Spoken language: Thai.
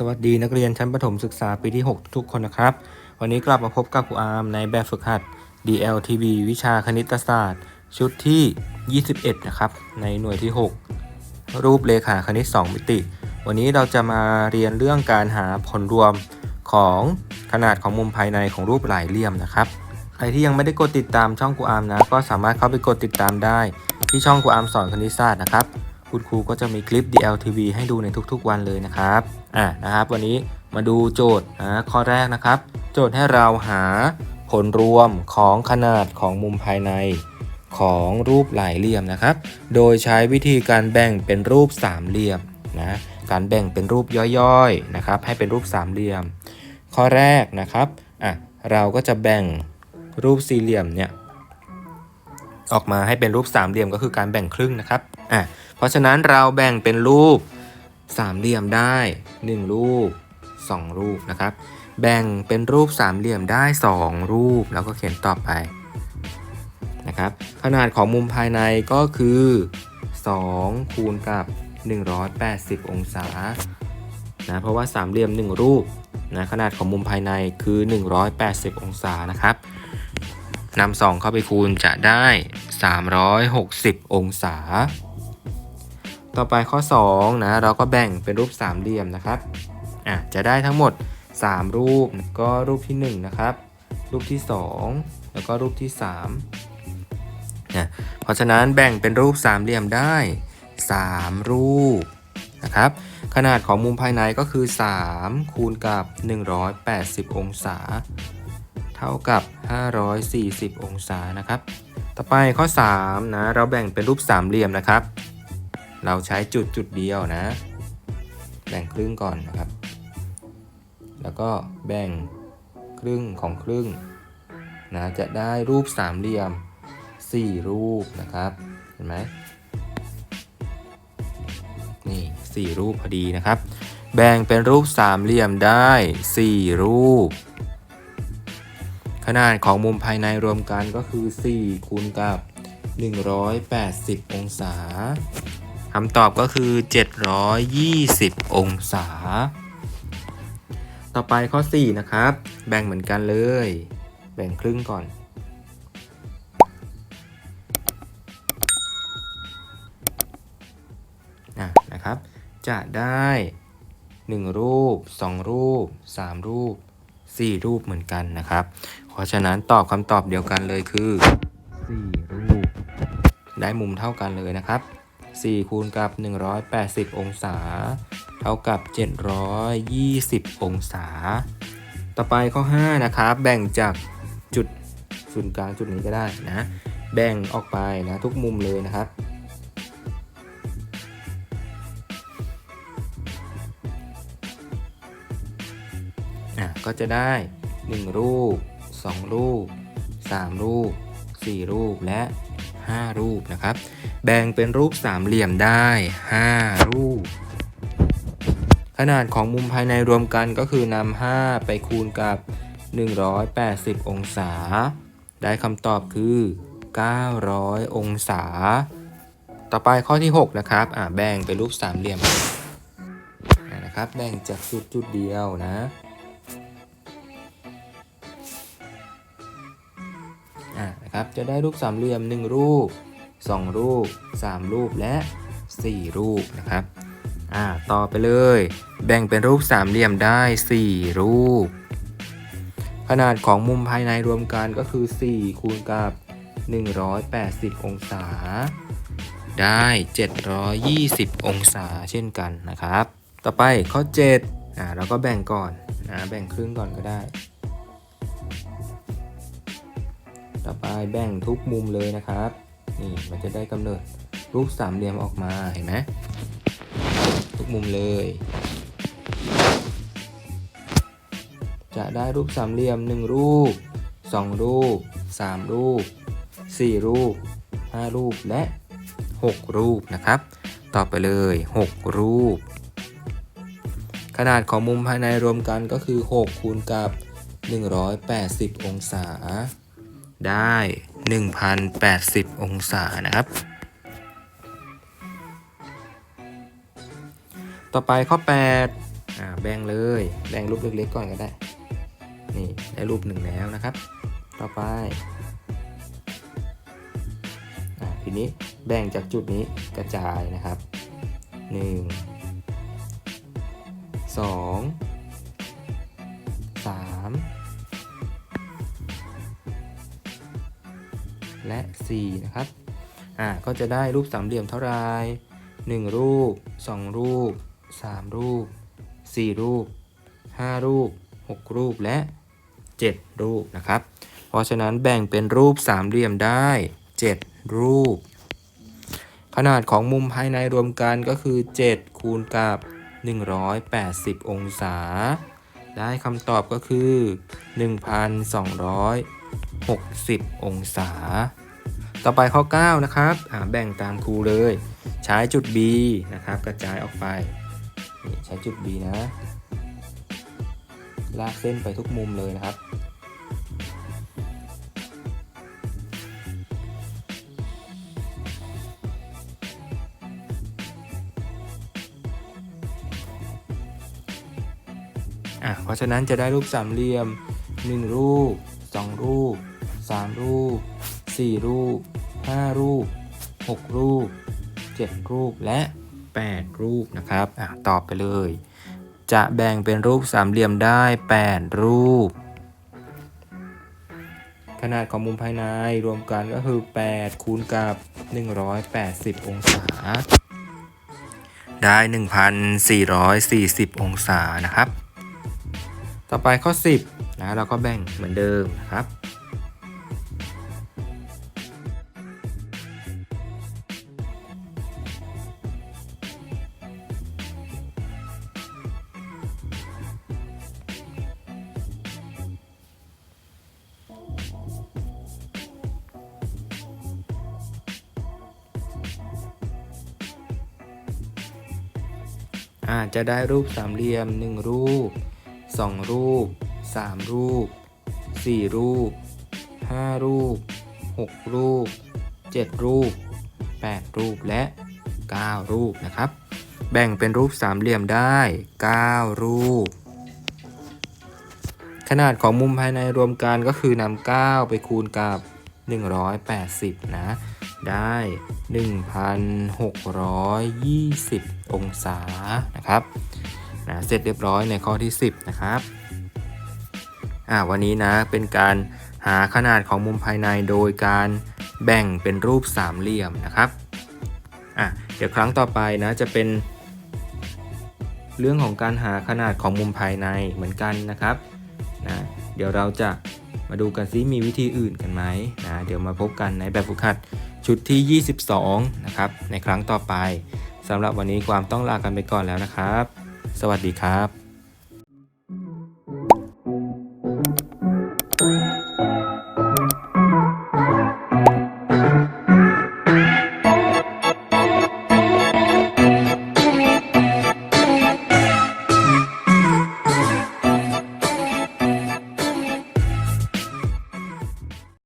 สวัสดีนักเรียนชั้นประถมศึกษาปีที่ 6 ทุกคนนะครับ วันนี้กลับมาพบกับครูอาร์มในแบบฝึกหัด DLTV วิชาคณิตศาสตร์ ชุดที่ 21 นะครับ ในหน่วยที่ 6 รูปเลขาคณิต 2 มิติ วันนี้เราจะมาเรียนเรื่องการหาผลรวมของขนาดของมุมภายในของรูปหลายเหลี่ยมนะครับใครที่ยังไม่ได้กดติดตามช่องครูอาร์มนะ ก็สามารถเข้าไปกดติดตามได้ ที่ช่องครูอาร์มสอนคณิตศาสตร์นะครับคุณครูก็จะมีคลิป DLTV ให้ดูในทุกๆวันเลยนะครับ อะนะครับ วันนี้มาดูโจทย์นะข้อแรกนะครับ โจทย์ให้เราหาผลรวมของขนาดของมุมภายในของรูปหลายเหลี่ยมนะครับ โดยใช้วิธีการแบ่งเป็นรูปสามเหลี่ยมนะการแบ่งเป็นรูปย่อยๆนะครับ ให้เป็นรูปสามเหลี่ยม ข้อแรกนะครับอะเราก็จะแบ่งรูปสี่เหลี่ยมเนี่ยออกมาให้เป็นรูปสามเหลี่ยมก็คือการแบ่งครึ่งนะครับอะเพราะฉะนั้นเราแบ่งเป็นรูป สามเหลี่ยมได้ 1 รูป 2 รูปนะครับ แบ่งเป็นรูปสามเหลี่ยมได้ 2 รูปแล้วก็เขียนต่อไปนะครับ ขนาดของมุมภายในก็คือ 2 คูณกับ 180 องศานะเพราะว่าสามเหลี่ยม 1 รูปนะขนาดของมุมภายในคือ 180 องศานะครับนำ2เข้าไปคูณจะได้ 360 องศา ต่อไปข้อ2นะเราก็แบ่งเป็นรูปสามเหลี่ยมนะครับอะจะได้ทั้งหมด 3 รูปก็รูปที่ 1 นะครับ รูปที่ 2 แล้วก็รูปที่3นะเพราะฉะนั้นแบ่งเป็นรูปสามเหลี่ยมได้ 3 รูปนะครับขนาดของมุมภายในก็คือ 3 คูณกับ 180 องศา เท่ากับ 540 องศานะครับ ต่อไปข้อ 3 นะ เราแบ่งเป็นรูปสามเหลี่ยมนะครับ เราใช้จุดจุดเดียวนะ แบ่งครึ่งก่อนนะครับ แล้วก็แบ่งครึ่งของครึ่งนะจะได้รูปสามเหลี่ยม 4 รูปนะครับ เห็นไหมนี่ 4 รูปพอดีนะครับ แบ่งเป็นรูปสามเหลี่ยมได้ 4 รูป ขนาดของมุมภายในรวมกันก็คือ 4 คูณกับ 180 องศา คำตอบก็คือ 720 องศา ต่อไปข้อ 4 นะครับ แบ่งเหมือนกันเลย แบ่งครึ่งก่อนอะนะครับ จะได้ 1 รูป 2 รูป 3 รูป 4 รูปเหมือนกันนะครับ เพราะฉะนั้นตอบคำตอบเดียวกันเลยคือ 4 รูป ได้มุมเท่ากันเลยนะครับ 4 คูณกับ 180 องศา เท่ากับ 720 องศา ต่อไปข้อ 5 นะครับ แบ่งจากจุดศูนย์กลางจุดนี้ก็ได้นะ แบ่งออกไปนะทุกมุมเลยนะครับอะก็จะได้ 1 รูป 2 รูป 3 รูป 4 รูปและ 5 รูปนะครับ แบ่งเป็นรูปสามเหลี่ยมได้ 5 รูป ขนาดของมุมภายในรวมกันก็คือนำ5ไปคูณกับ 180 องศา ได้คำตอบคือ 900 องศา ต่อไปข้อที่ 6 นะครับอ่าแบ่งเป็นรูปสามเหลี่ยมนะครับ แบ่งจากจุดจุดเดียวนะ นะครับ จะได้รูปสามเหลี่ยม 1 รูป 2 รูป 3 รูปและ 4 รูปนะครับอ่าต่อไปเลย แบ่งเป็นรูปสามเหลี่ยมได้ 4 รูป ขนาดของมุมภายในรวมกันก็คือ 4 คูณกับ 180 องศา ได้ 720 องศาเช่นกันนะครับ ต่อไปข้อ7อ่าเราก็แบ่งก่อนนะแบ่งครึ่งก่อนก็ได้ ต่อไปแบ่งทุกมุมเลยนะครับ นี่มันจะได้กำเนิดรูปสามเหลี่ยมออกมาเห็นไหมทุกมุมเลย จะได้รูปสามเหลี่ยม 1 รูป 2 รูป 3 รูป 4 รูป 5 รูปและ 6 รูปนะครับ ต่อไปเลย 6 รูป ขนาดของมุมภายในรวมกันก็คือ6คูณกับ 180 องศา ได้ 1080 องศานะครับ ต่อไปข้อ 8 อ่า แบ่งเลย แบ่งรูปเล็กๆก่อนก็ได้ นี่ได้รูปหนึ่งแล้วนะครับ ต่อไปอทีนี้แบ่งจากจุดนี้กระจายนะครับ 1 2 และ 4 นะครับ อ่า ก็จะได้รูปสามเหลี่ยมเท่าไหร1 รูป 2 รูป 3 รูป 4 รูป 5 รูป 6 รูปและ 7 รูปนะครับ เพราะฉะนั้นแบ่งเป็นรูปสามเหลี่ยมได้ 7 รูป ขนาดของมุมภายในรวมกันก็คือ 7 คูณกับ 180 องศา ได้คำตอบก็คือ 60 องศา ต่อไปข้อ 9 นะครับแบ่งตามครูเลย ใช้จุด B นะครับ กระจายออกไปนี่ใช้จุด B นะ ลากเส้นไปทุกมุมเลยนะครับอะเพราะฉะนั้นจะได้รูปสามเหลี่ยม 1 รูป 2 รูป 3 รูป 4 รูป 5 รูป 6 รูป 7 รูปและ 8 รูปนะครับอะตอบไปเลย จะแบ่งเป็นรูปสามเหลี่ยมได้ 8 รูป ขนาดของมุมภายในรวมกันก็คือ 8 คูณกับ 180 องศา ได้ 1,440 องศานะครับ ต่อไปข้อ 10นะเราก็แบ่งเหมือนเดิมนะครับ อาจจะได้รูปสามเหลี่ยม 1 รูป 2 รูป 3 รูป 4 รูป 5 รูป 6 รูป 7 รูป 8 รูปและ 9 รูปนะครับ แบ่งเป็นรูปสามเหลี่ยมได้ 9 รูป ขนาดของมุมภายในรวมกันก็คือนำ9ไปคูณกับ 180 นะ ได้ 1,620 องศานะครับนะเสร็จเรียบร้อยในข้อที่ 10 นะครับอ่าวันนี้นะเป็นการหาขนาดของมุมภายในโดยการแบ่งเป็นรูปสามเหลี่ยมนะครับอะเดี๋ยวครั้งต่อไปนะจะเป็น เรื่องของการหาขนาดของมุมภายในเหมือนกันนะครับนะเดี๋ยวเราจะ มาดูกันซิมีวิธีอื่นกันไหมนะเดี๋ยวมาพบกันในแบบฝึกหัดชุดที่ 22 นะครับ ในครั้งต่อไปสำหรับวันนี้ความต้องลากันไปก่อนแล้วนะครับ สวัสดีครับ